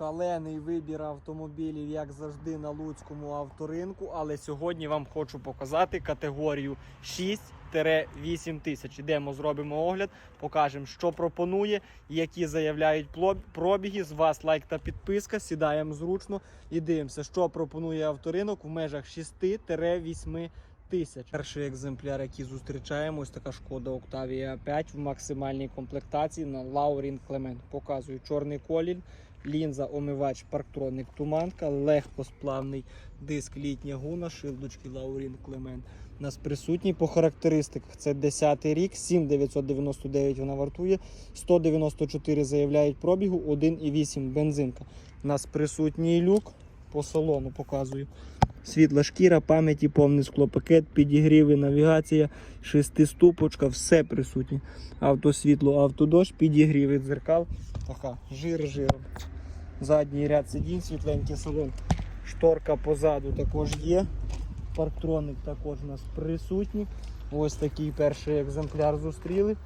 Шалений вибір автомобілів, як завжди, на Луцькому авторинку. Але сьогодні вам хочу показати категорію 6-8 тисяч. Ідемо, зробимо огляд, покажемо, що пропонує, які заявляють пробіги. З вас лайк та підписка. Сідаємо зручно і дивимося, що пропонує авторинок в межах 6-8 тисяч. Перший екземпляр, який зустрічаємо, ось така шкода Octavia 5 в максимальній комплектації на Laurin Clement. Показую чорний колір, лінза, омивач, парктроник, туманка, легкосплавний диск літня гуна, шилдочки Laurin Clement. У нас присутній по характеристиках. Це 10 й рік, 7999 вона вартує, 194 заявляють пробігу, 1,8 бензинка. У нас присутній люк по салону показую. Світла шкіра, пам'яті, повний склопакет, підігріви, навігація, шестиступочка, все присутнє. Автосвітло, автодощ, підігріви дзеркал. Така, жир жиром. Задній ряд сидінь, світленький салон. Шторка позаду також є. Парктроник також у нас присутній. Ось такий перший екземпляр зустріли.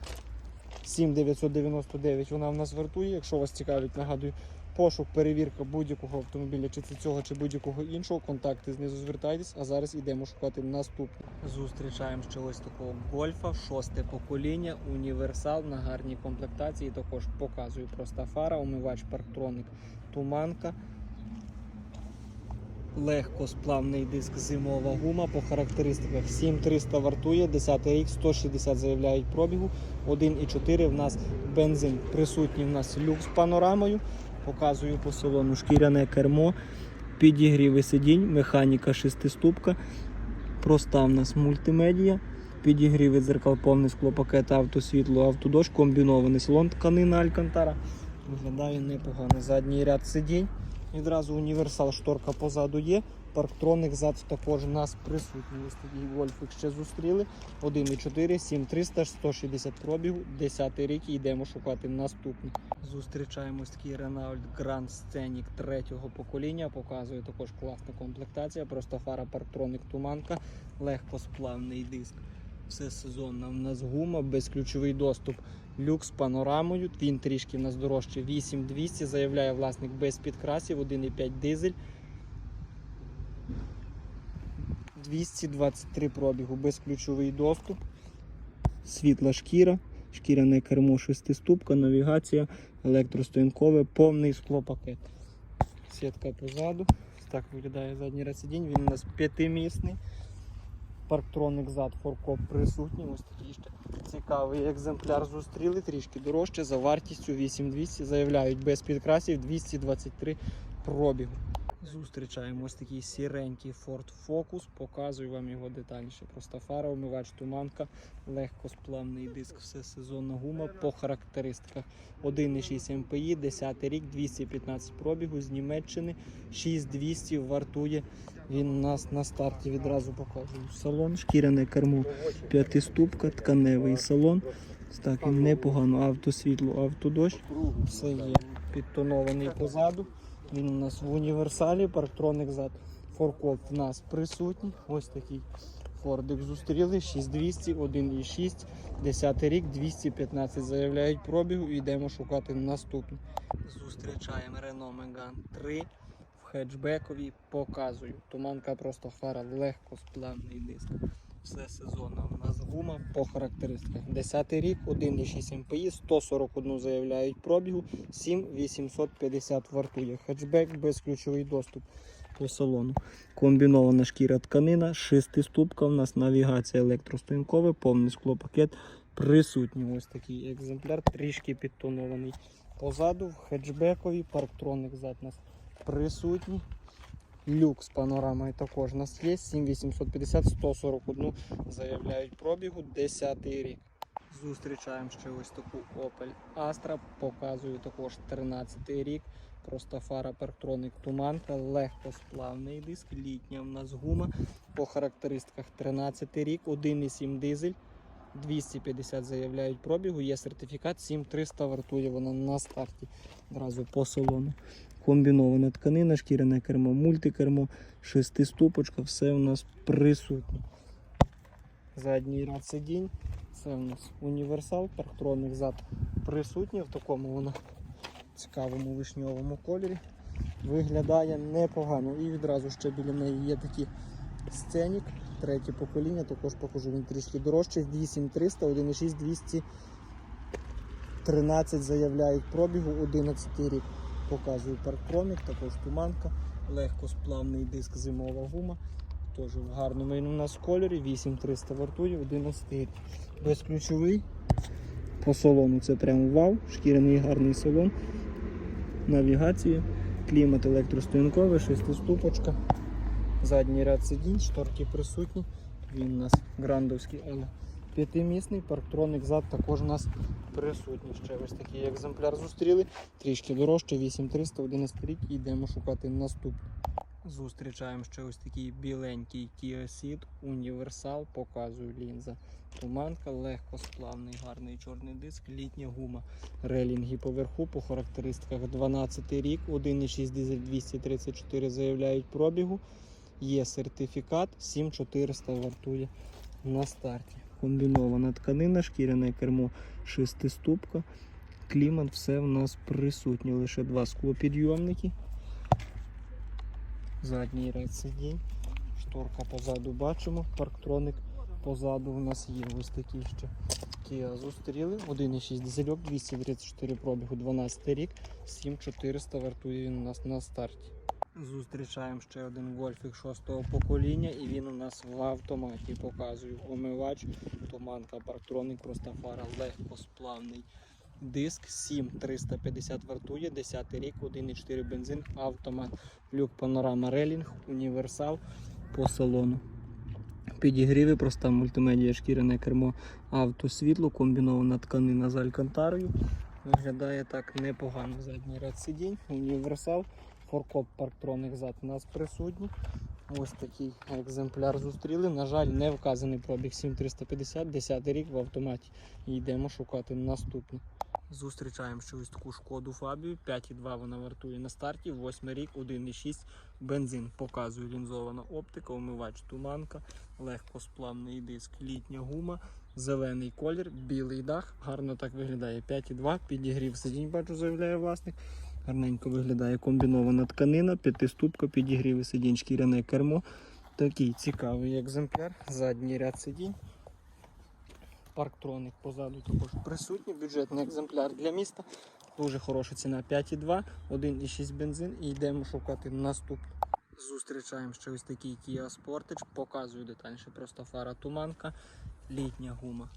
7999 вона в нас вартує. Якщо вас цікавить, нагадую, пошук, перевірка будь-якого автомобіля, чи це цього, чи будь-якого іншого, контакти знизу звертайтесь, а зараз йдемо шукати наступне. Зустрічаємо ще ось такого гольфа, шосте покоління, універсал на гарній комплектації. Також показую проста фара, омивач парктроник, туманка. Легкосплавний диск зимова гума по характеристиках 7300 вартує, 10 рік, 160 заявляють пробігу, 1,4 в нас бензин. Присутній в нас люкс з панорамою. Показую по салону шкіряне кермо, підігріви сидінь, механіка шестиступка, проста в нас мультимедія, підігріви дзеркал, повний склопакет, автосвітло, автодош, комбінований салон тканина Алькантара. Виглядає непогано. Задній ряд сидінь. Відразу універсал шторка позаду є. Парктроник зад також у нас присутній. Ось такий Вольфик ще зустріли. 1,4, 7300, 160 пробігу, 10 рік йдемо шукати наступний. Зустрічаємо ось такий Renault Grand Scenic третього покоління. Показує також класна комплектація. Просто фара парктроник туманка, легкосплавний диск. Все сезонна. У нас гума, безключовий доступ. Люк з панорамою. Він трішки в нас дорожче 8200. Заявляє власник без підкрасів, 1,5 дизель. 223 пробігу, безключовий доступ, світла шкіра, шкіряне кермо шестиступка, навігація, електростоянкове, повний склопакет. Сітка позаду. Так виглядає задній ряд. Він у нас п'ятимісний. Парктроник зад, форкоп присутній. Ось такий ще цікавий екземпляр зустріли, трішки дорожче, за вартістю 8200. Заявляють без підкрасів 223 пробігу. Зустрічаємо ось такий сіренький Ford Focus. Показую вам його детальніше. Просто фара, омивач, туманка, легкосплавний диск, все сезонна гума по характеристиках. 1,6 МПІ, 10 рік, 215 пробігу з Німеччини, 6200 вартує. Він у нас на старті відразу показую. Салон, шкіряне кермо, п'ятиступка, тканевий салон. Так, він непогано. Автосвітло, автодощ. Все є підтонований позаду. Він у нас в універсалі, парктроник зад. Форкоп в нас присутній. Ось такий фордик зустріли. 6200, 1,6, 10 рік, 215 заявляють пробігу і йдемо шукати наступний. Зустрічаємо Renault Megane 3 в хетчбековій. Показую. Туманка просто фара, легко сплавний диск. Все сезонно. У нас гума по характеристиках. 10 рік, 1,6 МПІ, 141 заявляють пробігу, 7850 вартує. Хетчбек, безключовий доступ по салону. Комбінована шкіра тканина, шестиступка. У нас навігація електростоянкове, повний склопакет. Присутній ось такий екземпляр, трішки підтонований. Позаду в хетчбековій парктроник зад нас присутній. Люк з панорамою також у нас є. 7850 141 заявляють пробігу 10 рік. Зустрічаємо ще ось таку Opel Astra. Показую також 13 рік. Просто фара парктроник туманка, легкосплавний диск, літня в нас гума. По характеристиках 13 рік, 1,7 дизель. 250 заявляють пробігу, є сертифікат, 7300 вартує вона на старті. Одразу по салону. Комбінована тканина, шкіряне кермо, мультикермо, шестиступочка, все у нас присутнє. Задній ряд сидінь. Це у нас універсал, парктроник зад присутній в такому воно цікавому вишньовому кольорі. Виглядає непогано. І відразу ще біля неї є такий сценік, третє покоління, також покажу він трішки дорожчий. 8300, 1,6 213 заявляють пробігу, 11 рік. Показую парктромік, також туманка, легкосплавний диск зимова гума. Теж в гарному у нас кольорі, 8300 вартує, 11 рік. Безключовий. По салону це прямо вау, шкіряний гарний салон. Навігація, клімат електростоянковий, шестиступочка. Задній ряд сидінь, шторки присутні. Він у нас грандовський, але п'ятимісний. Парктроник зад також у нас присутній. Ще ось такий екземпляр зустріли. Трішки дорожче, 8300, 11 рік і йдемо шукати наступний. Зустрічаємо ще ось такий біленький Kia Ceed, універсал, показую лінза. Туманка, легкосплавний, гарний чорний диск, літня гума. Релінги поверху по характеристиках 12 рік, 1,6 дизель 234 заявляють пробігу. Є сертифікат, 7400 вартує на старті. Комбінована тканина, шкіряне кермо, шестиступка. Клімат, все в нас присутнє. Лише два склопідйомники. Задній ряд сидінь. Шторка позаду бачимо, парктроник позаду у нас є ось такі ще. Kia зустріли. 1,6 дизельок, 234 пробігу, 12 рік, 7400 вартує він у нас на старті. Зустрічаємо ще один гольфік 6 покоління і він у нас в автоматі. Показую омивач, туманка, парктроник, проста фара, легкосплавний диск 7350 вартує, 10 рік, 1,4 бензин, автомат, люк панорама релінг, універсал по салону. Підігріви, проста мультимедія, шкіряне кермо, автосвітло, комбінована тканина з алькантарою. Виглядає так непогано. Задній ряд сидінь, універсал, форкоп парктроник зад у нас присутній. Ось такий екземпляр зустріли. На жаль, не вказаний пробіг 7350, 10 рік в автоматі. Йдемо шукати наступний. Зустрічаємо ще ось таку шкоду Фабію. 5,2 вона вартує на старті, 8 рік, 1,6 бензин. Показую лінзована оптика, умивач туманка, легкосплавний диск, літня гума, зелений колір, білий дах. Гарно так виглядає. 5,2, підігрів сидінь, бачу, заявляє власник. Гарненько виглядає комбінована тканина, п'ятиступка, підігріви сидінь, шкіряне кермо. Такий цікавий екземпляр. Задній ряд сидінь. Парктроник позаду також присутній. Бюджетний екземпляр для міста. Дуже хороша ціна 5,2, 1,6 бензин і йдемо шукати наступний. Зустрічаємо ще ось такий Kia Sportage. Показую детальніше. Просто фара туманка, літня гума.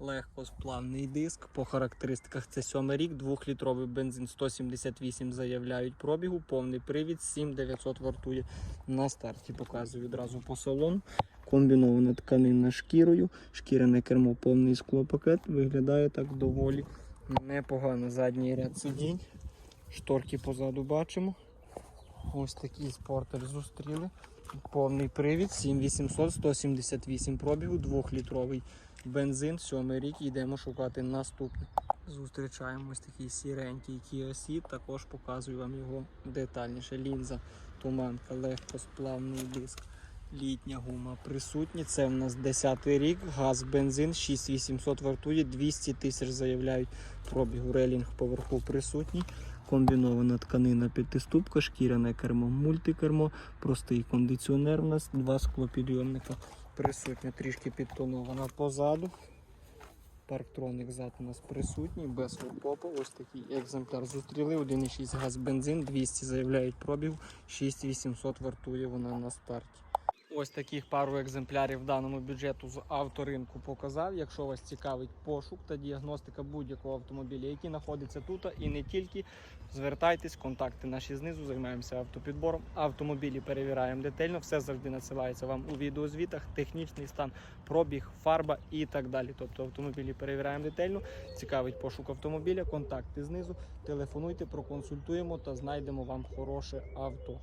Легкосплавний диск. По характеристиках це 7 рік, 2-літровий бензин 178 заявляють пробігу, повний привід 7900 вартує на старті. Показую відразу по салону. Комбінована тканина шкірою, шкіряне кермо, повний склопакет. Виглядає так доволі непогано. Задній ряд сидінь. Шторки позаду бачимо. Ось такий спортер зустріли. Повний привід, 7800, 178 пробігу, 2-літровий бензин, 7 рік. Йдемо шукати наступний. Зустрічаємо ось такий сіренький Kia Ceed, також показую вам його детальніше. Лінза, туманка, легкосплавний диск. Літня гума присутні. Це в нас 10 рік, газ, бензин, 6800 вартує, 200 тисяч заявляють пробігу. Релінг поверху присутній. Комбінована тканина п'ятиступка, шкіряне кермо, мультикермо, простий кондиціонер у нас, два склопідйомника присутня, трішки підтонована позаду. Парктроник зад у нас присутній, без фуркопу. Ось такий екземпляр зустріли. 1,6 газ бензин, 200 заявляють пробіг, 6800 вартує вона на старті. Ось таких пару екземплярів даному бюджету з авторинку показав. Якщо вас цікавить пошук та діагностика будь-якого автомобіля, який знаходиться тут, і не тільки, звертайтесь, контакти наші знизу, займаємося автопідбором. Автомобілі перевіряємо детально, все завжди надсилається вам у відеозвітах, технічний стан, пробіг, фарба і так далі. Тобто автомобілі перевіряємо детально. Цікавить пошук автомобіля, контакти знизу. Телефонуйте, проконсультуємо та знайдемо вам хороше авто.